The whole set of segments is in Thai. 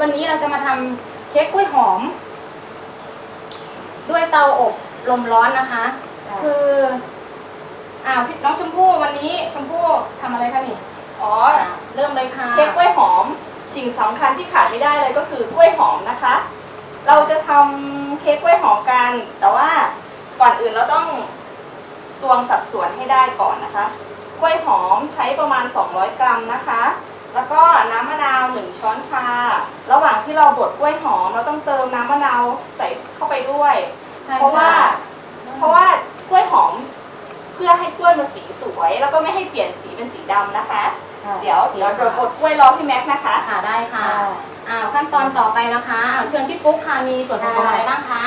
วันนี้เราจะมาทำเค้กกล้วยหอม ด้วยเตาอบลมร้อนนะคะ คืออ้าวพี่น้องชมพู่วันนี้ชมพู่ทำอะไรคะนี่อ๋อ เริ่มเลยค่ะ เค้กกล้วยหอม สิ่งสำคัญที่ขาดไม่ได้เลยก็คือกล้วยหอมนะคะ เราจะทำเค้กกล้วยหอมกัน แต่ว่าก่อนอื่นเราต้องตวงสัดส่วนให้ได้ก่อนนะคะ กล้วยหอมใช้ประมาณ 200 กรัมนะคะ แล้วก็น้ำมะนาว 1 ช้อนชา ระหว่างที่เราบดกล้วยหอม เราต้องเติมน้ำมะนาวใส่เข้าไปด้วยใช่เพราะว่าค่เพราะว่ากล้วยหอมเพื่อให้กล้วยมันสีสวย แล้วก็ไม่ให้เปลี่ยนสีเป็นสีดำนะคะเดี๋ยวเดี๋ยวเดี๋ยวบดกล้วยรอพี่แม็กซ์นะคะ ค่ะได้ค่ะ อ้าวขั้นตอนต่อไปนะคะอ้าวเชิญพี่ปุ๊กค่ะมีส่วนผสมอะไรบ้างคะ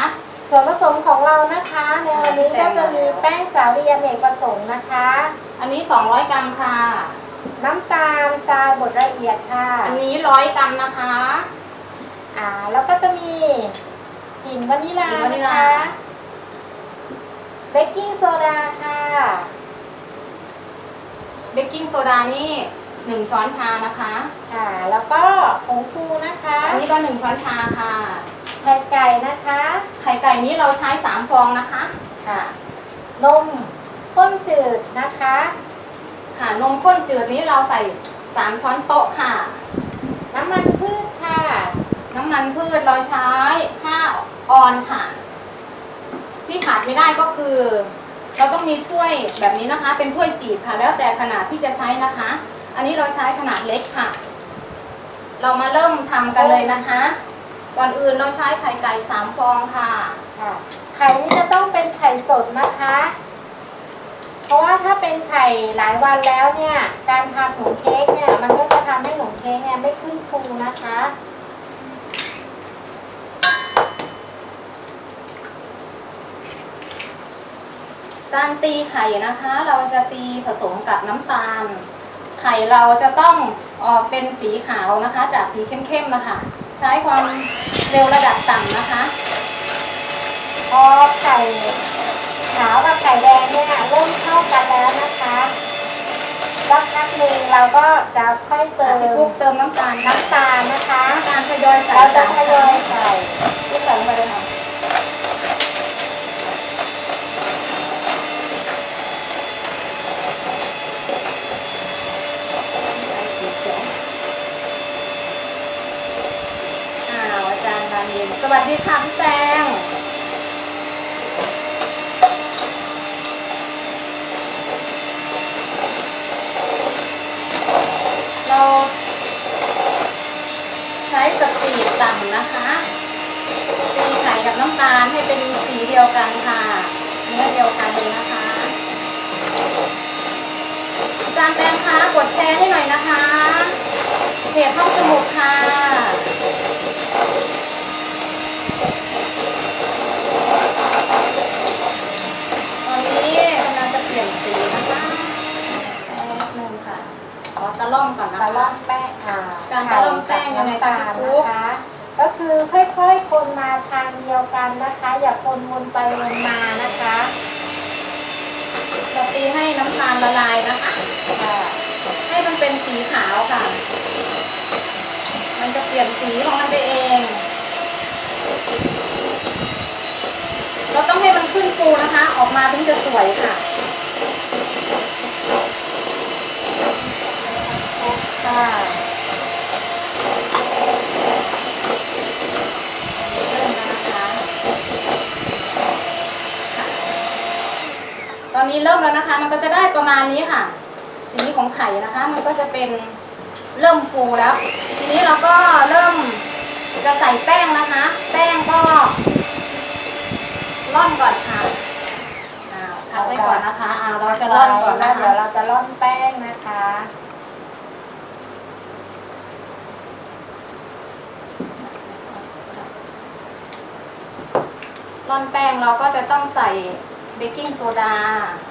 ส่วนผสมของเรานะคะ ในวันนี้ก็จะมีแป้งสาลีอเนกประสงค์นะคะ อันนี้ 200 กรัมค่ะ น้ำตาลทรายบดละเอียดค่ะอันนี้ร้อยกรัมนะคะ อ่าแล้วก็จะมีกลิ่นวานิลากลิ่นวานินะลา คะเบกกิ้งโซดาค่ะเบกกิ้งโซดานี่หนึ่งช้อนชานะคะค่ะแล้วก็ผงฟูนะคะอันนี้ก็หนึ่งช้อนชาค่ะ ไข่ไก่นะคะ ไข่ไก่นี้เราใช้สามฟองนะคะ ค่ะ นมข้นจืดนะคะ ค่ะนมข้นจืดนี้เราใส่สามช้อนโต๊ะค่ะ น้ำมันพืชค่ะ น้ำมันพืชเราใช้ห้าออนค่ะ ที่ขาดไม่ได้ก็คือ เราต้องมีถ้วยแบบนี้นะคะ เป็นถ้วยจีบค่ะ แล้วแต่ขนาดที่จะใช้นะคะ อันนี้เราใช้ขนาดเล็กค่ะ เรามาเริ่มทำกันเลยนะคะ ก่อนอื่นเราใช้ไข่ไก่สามฟองค่ะ ค่ะ ไข่นี่จะต้องเป็นไข่สดนะคะ ราะว่าถ้าเป็นไข่หลายวันแล้วเนี่ย การทำขนมเค้กเนี่ย มันก็จะทำให้ขนมเค้กเนี่ยไม่ขึ้นฟูนะคะ การตีไข่นะคะ เราจะตีผสมกับน้ำตาล ไข่เราจะต้องออกเป็นสีขาวนะคะ จากสีเข้มๆนะคะใช้ความเร็วระดับต่ำนะคะพอไข่ ขาวกับไข่แดงเนี่ยเริ่มเข้ากันแล้วนะคะสักพักหนึ่งเราก็จะค่อยเติพี่มปุ๊กเติมน้ำตาลนะน้ำตาลนะคะน้ำตาลทยอยใส่เราจะทยอยใส่ที่ใส่ลงไปเลยค่ะอ้าวอาจารย์บานเย็นสวัสดีค่ะพี่แซง เราใหมี่ต่ำนะคะตีไข่กับน้ำตาลให้เป็นสีเดียวกันค่ะเนื้อเดียวกันเลยนะคะอาจารย์แปงคะกดแชร์ให้หน่อยนะคะเพจห้องสมุดค่ะ ตอนนี้กำลังจะเปลี่ยนสีนะคะแป๊บนึงค่ะ ขอตะล่อมก่อนนะ ตะล่อ คะ มแป้งอ่า การตะล่อมแป้งยังไง ไข่ คะ กับ พี่ปุ๊ น้ำตาลนะคะ ก็คือค่อยๆคนมาทางเดียวกันนะคะ อย่าคนวนไปวนมานะคะ เราตีให้น้ำตา ละลายนะคะค่ะให้มันเป็นสีขาวค่ะ มันจะเปลี่ยนสีของมันไปเอง เราต้องให้มันขึ้นฟูนะคะ ออกมาถึงจะสวยค่ะค่ะ เริ่มแล้วนะคะค่ะตอนนี้ เริ่มแล้วนะคะ มันก็จะได้ประมาณนี้ค่ะ สีของไข่นะคะ มันก็จะเป็นเริ่มฟูแล้ว ทีนี้เราก็เริ่มจะใส่แป้งนะคะ แป้งก็ร่อนก่อนค่ะอ่าพักไว้ก่อนนะคะอ่าเราจะร่อนก่อนแล้นะวเดี๋ยวคะเราจะร่อนแป้งนะคะ ร่อนแป้งเราก็จะต้องใส่เบกกิ้งโซดาผงฟู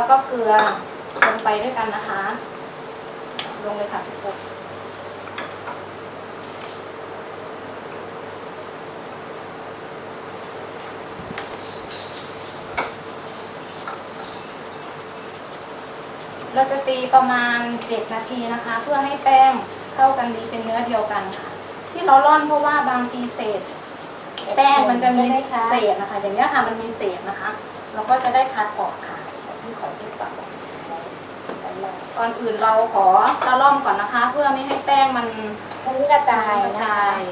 แล้วก็เกลือลงไปด้วยกันนะคะ ลงเลยค่ะทุกคนเราจะตีประมาณ 7 นาทีนะคะ เพื่อให้แป้งเข้ากันดีเป็นเนื้อเดียวกันค่ะ ที่เราร่อนเพราะว่าบางทีเศษ แป้งมันจะมีเศษนะคะ อย่างนี้ค่ะมันมีเศษนะคะ เราก็จะได้คัดออกค่ะ ที่ขอที่ปาก ก่อนอื่นเราขอตะล่อมก่อนนะคะ เพื่อไม่ให้แป้งมันฟุ้งกระจายกระนะจาคะย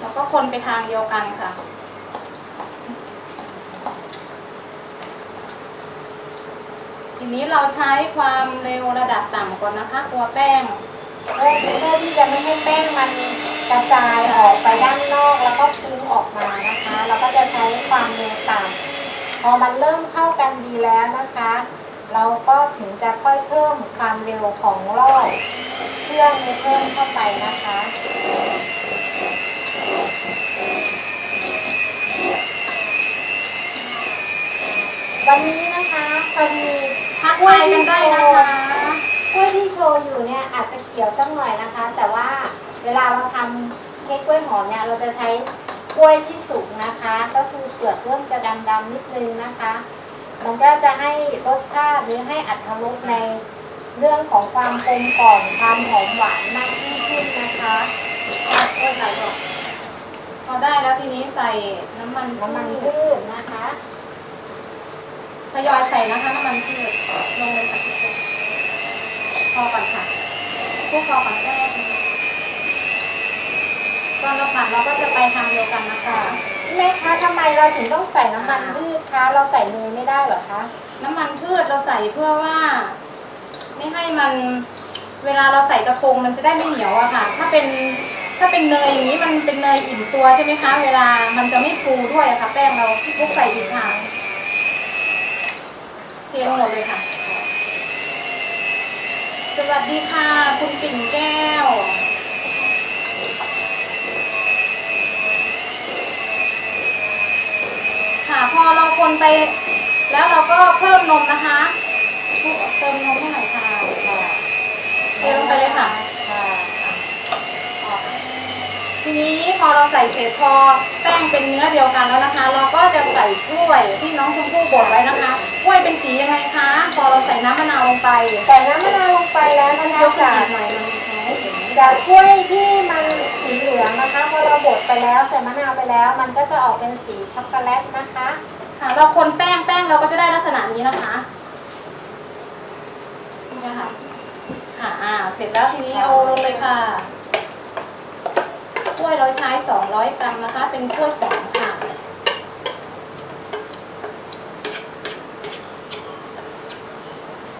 แล้วก็คนไปทางเดียวกันค่ะ ทีนี้เราใช้ความเร็วระดับต่ำก่อนนะคะตัวแป้ง เพื่อเพื่อที่จะไม่ให้แป้งมันกระจายออกไปด้านนอกแล้วก็ฟุ้งออกมานะคะ เราก็จะใช้ความเร็วต่ำ อมันเริ่มเข้ากันดีแล้วนะคะ เราก็ถึงจะค่อยเพิ่มความเร็วของรอบเครื่องเพิ่มเข้าไปนะคะวันนี้นะคะพอดีทักทายกันได้นะคะกล้วยที่โชว์อยู่เนี่ยอาจจะเขียวสักหน่อยนะคะ แต่ว่าเวลาเราทำเค้กกล้วยหอมเนี่ยเราจะใช้กล้วยที่สุก นะคะ ก็คือเปลือกเริ่มจะดำๆนิดนึงนะคะ มันก็จะให้รสชาติหรือให้อัตรสในเรื่องของความกลมกล่อมความหอมหวานมากยิ่งขึ้นนะคะโอ้ยค่ะลูกพอได้แล้วทีนี้ใส่น้ำมันน้ำมันพืชพืชนะคะทยอยใส่นะคะน้ำมันพืชลงเลยค่ะทุกคนพอก่อนค่ะพวกพอก่อนแรกตอนเราผัดเราก็จะไปทางเดียวกันนะคะ แม่คะทำไมเราถึงต้องใส่น้ำมันพืชคะเราใส่เนยไม่ได้เหรอคะน้ำมันพืชเราใส่เพื่อว่า ไม่ให้มันเวลาเราใส่กระทงมันจะได้ไม่เหนียวอะค่ะ ถ้าเป็นถ้าเป็นเนยอย่างนี้มันเป็นเนยอิ่มตัวใช่ไหมคะ เวลามันจะไม่ฟูด้วยอะค่ะ แป้งเราที่พวกใส่ผิดทางเทลงหมดเลยค่ะ สวัสดีค่ะ คุณปิ่นแก้ว ค่ะ พอเราคนไป แล้วเราก็เพิ่มนมนะคะเติมนมให้หน่อยค่ะเทลงไปเลยค่ะค่ะ ทีนี้พอเราใส่เสร็จพอแป้งเป็นเนื้อเดียวกันแล้วนะคะ เราก็จะใส่กล้วยที่น้องชมพู่บดไว้นะคะกล้วยเป็นสียังไงคะ พอเราใส่น้ำมะนาวลงไปใส่น้ำมะนาวลงไปแล้วนะคะยกขึ้นจากอีกหน่อยมันมองไม่เห็นจากกล้วยที่มันสีเห ลืองนะคะพอเราบดไปแล้วใส่มะนาวไปแล้ว มันก็จะออกเป็นสีช็อกโกแลตนะคะค่ะเราคนแป้งแป้งเราก็จะได้ลักษณะนี้นะคะนี่นะคะค่ะอ่าเสร็จแล้วทีนี้เอาลงเลยค่ะกล้วยเราใช้ 200 กรัมนะคะ เป็นกล้วยหอมค่ะ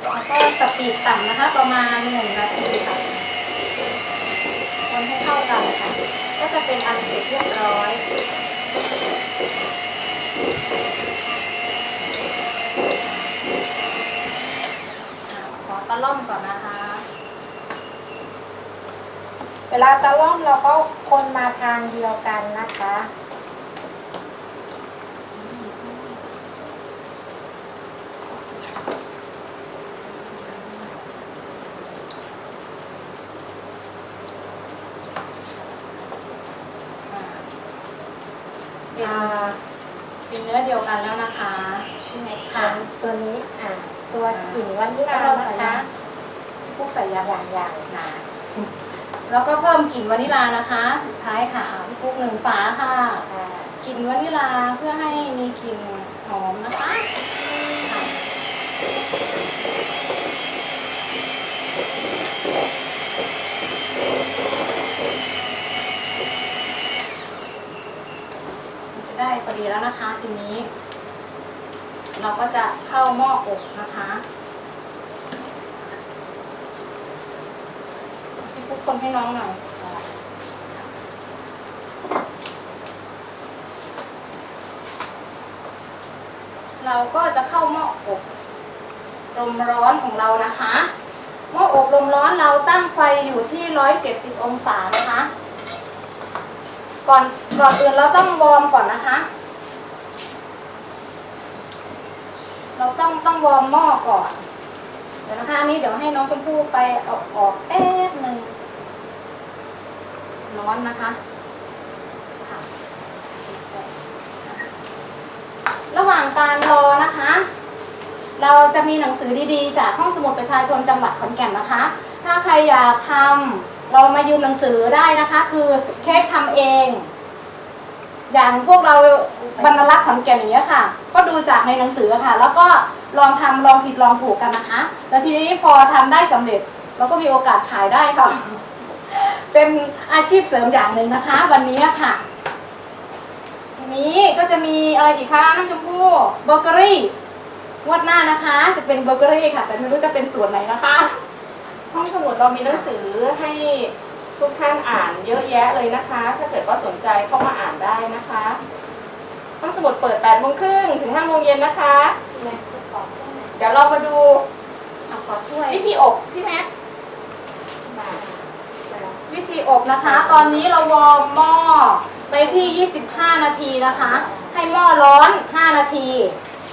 แล้วก็สปีดต่ำนะคะ ประมาณหนึ่งนาทีค่ะ คนให้เข้ากันค่ะ ก็จะเป็นอันเสร็จเรียบร้อย ขอตะล่อมก่อนนะคะ เวลาตะล่อมเราก็คนมาทางเดียวกันนะคะาเป็นเป็นเนื้อเดียวกันแล้วนะคะค่ะตัวนี้อะตัวกลิ่นวานิลานะคะพวกใส่ยาอย่างอย่างนะแล้วก็เพิ่มกลิ่นวานิลานะคะ สุดท้ายค่ะอ่าพี่ปุ๊กหนึ่งฝาค่ะอ่ากลิ่นวานิลาเพื่อให้มีกลิ่นหอมนะคะค่ะจะ ได้พอดีแล้วนะคะ ทีนี้ เราก็จะเข้าหม้ออบนะคะพี่ปุ๊กคนให้น้องหน่อยเราก็จะเข้าหม้ออบลมร้อนของเรานะคะ หม้ออบลมร้อนเราตั้งไฟอยู่ที่ 170 องศานะคะ ก่อนก่อนอื่นเราต้องวอร์มก่อนนะคะ เราต้องต้องวอร์มหม้อก่อน เดี๋ยวนะคะอันนี้เดี๋ยวให้น้องชมพู่ไปเอาออกแป๊บหนึ่งร้อนนะคะค่ะระหว่างการรอนะคะ เราจะมีหนังสือดีๆ จากห้องสมุดประชาชนจังหวัดขอนแก่นนะคะ ถ้าใครอยากทำ เรามายืมหนังสือได้นะคะ คือเค้กทำเอง อย่างพวกเราบรรลักษ์ขอนแก่นอย่างเงี้ยค่ะ ก็ดูจากในหนังสือค่ะ แล้วก็ลองทำลองผิดลองถูกกันนะคะ แล้วทีนี้พอทำได้สำเร็จ เราก็มีโอกาสขายได้ค่ะ เป็นอาชีพเสริมอย่างหนึ่งนะคะ วันนี้ค่ะ ทีนี้ก็จะมีอะไรอีกคะน้ำชมพู่เบเกอรี่งวดหน้านะคะ จะเป็นเบเกอรี่ค่ะ แต่ไม่รู้จะเป็นส่วนไหนนะคะ ห้องสมุดเรามีหนังสือให้ทุกท่านอ่านเยอะแยะเลยนะคะ ถ้าเกิดว่าสนใจเข้ามาอ่านได้นะคะ ห้องสมุดเปิด8โมงครึ่งถึง5โมงเย็นนะคะแม่ประกอบด้วยนะเดี๋ยวเรามาดูเอาขอถ้วยวิธีอบพี่แม็กวิธีอบนะคะ ตอนนี้เราวอร์มหม้อไปที่ 25 นาทีนะคะ ให้หม้อร้อน 5 นาที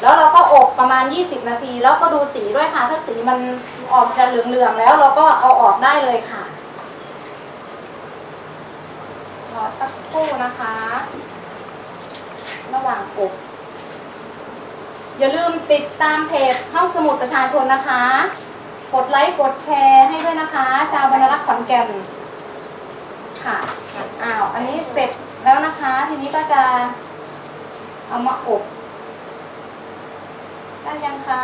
แล้วเราก็อบประมาณ 20 นาที แล้วก็ดูสีด้วยค่ะ ถ้าสีมันออกจะเหลืองๆแล้วเราก็เอาออกได้เลยค่ะรอสักครู่นะคะ ระหว่างอบอย่าลืมติดตามเพจห้องสมุดประชาชนนะคะ กดไลค์ กดแชร์ให้ด้วยนะคะ ชาวบรรณรักษ์ขอนแก่นค่ะ อ้าว อันนี้เสร็จแล้วนะคะ ทีนี้ก็จะเอามาอบ ได้ยังคะ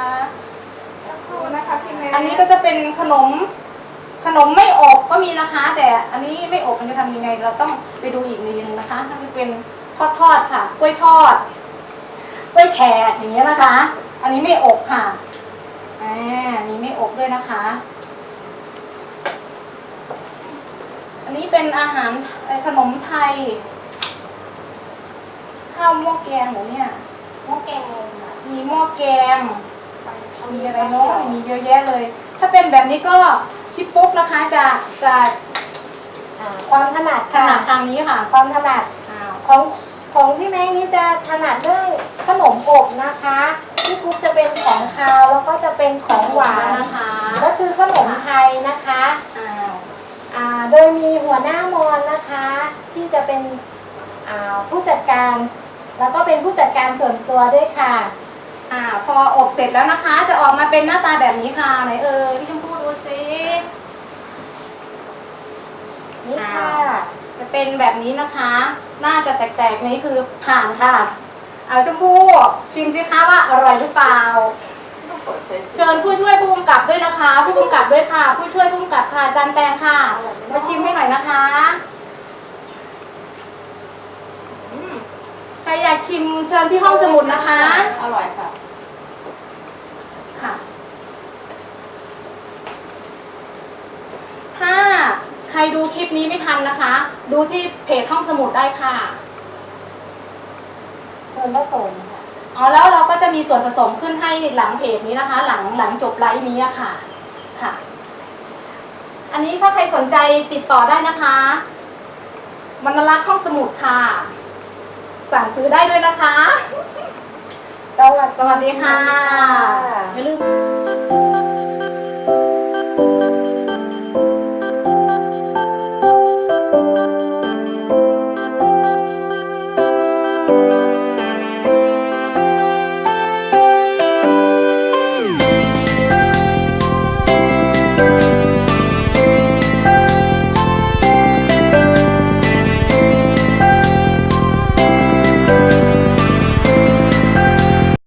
สักครู่นะคะพี่แม็กอันนี้ก็จะเป็นขนมขนมไม่อบก็มีนะคะ แต่อันนี้ไม่อบมันจะทำยังไง เราต้องไปดูอีกนิดนึงนะคะนั่นจะเป็นทอดทอดๆค่ะกล้วยทอดกล้วยแขกอย่างเงี้ยนะคะ อันนี้ไม่อบค่ะอ่าอันนี้ไม่อบด้วยนะคะ อันนี้เป็นอาหารเอ่อขนมไทย ข้าวหม้อแกงเหรอเนี่ย หม้อแกงอะมีหม้อแกง มีอะไรเนาะมีเยอะแยะเลย ถ้าเป็นแบบนี้ก็พี่ปุ๊กนะคะจะจะอ่าความถนัดถค่ะนัดทางนี้ค่ะความถนัดอ้าวของของพี่แม่นี่จะถนัดเรื่องขนมอบนะคะพี่กุ๊กจะเป็นของคาวแล้วก็จะเป็นของหวาน นะคะก็คือขนมไทยนะคะอ้าวอ่าโดยมีหัวหน้ามอนนะคะ ที่จะเป็นอ่าผู้จัดการ แล้วก็เป็นผู้จัดการส่วนตัวด้วยค่ะ อ่า พออบเสร็จแล้วนะคะ จะออกมาเป็นหน้าตาแบบนี้ค่ะไหนเอ่ยพี่ชมพู่ดูสินี่ค่ะ จะเป็นแบบนี้นะคะ น่าจะแตกๆนี้คือผ่านค่ะ เอาชมพู่ชิมสิคะว่าอร่อยหรือเปล่าต้องเปิดเฟซเชิญผู้ช่วยผู้กำกับด้วยนะคะ ผู้กำกับด้วยค่ะ ผู้ช่วยผู้กำกับค่ะอาจันแตงค่ะ มาชิมให้หน่อยนะคะอืมใค รอยากชิมเชิญที่ห้องสมุดนะคะ อร่อยค่ะ ค่ะ ถ้าใครดูคลิปนี้ไม่ทันนะคะ ดูที่เพจห้องสมุดได้ค่ะ ส่วนผสมค่ะ อ๋อแล้วเราก็จะมีส่วนผสมขึ้นให้หลังเพจนี้นะคะ หลังหลังจบไลฟ์นี้อะค่ะ ค่ะ อันนี้ถ้าใครสนใจติดต่อได้นะคะบรรลักษ์ห้องสมุดค่ะ สั่งซื้อได้ด้วยนะคะ สวัสดีสวัสดีค่ะค่ะอย่าลืม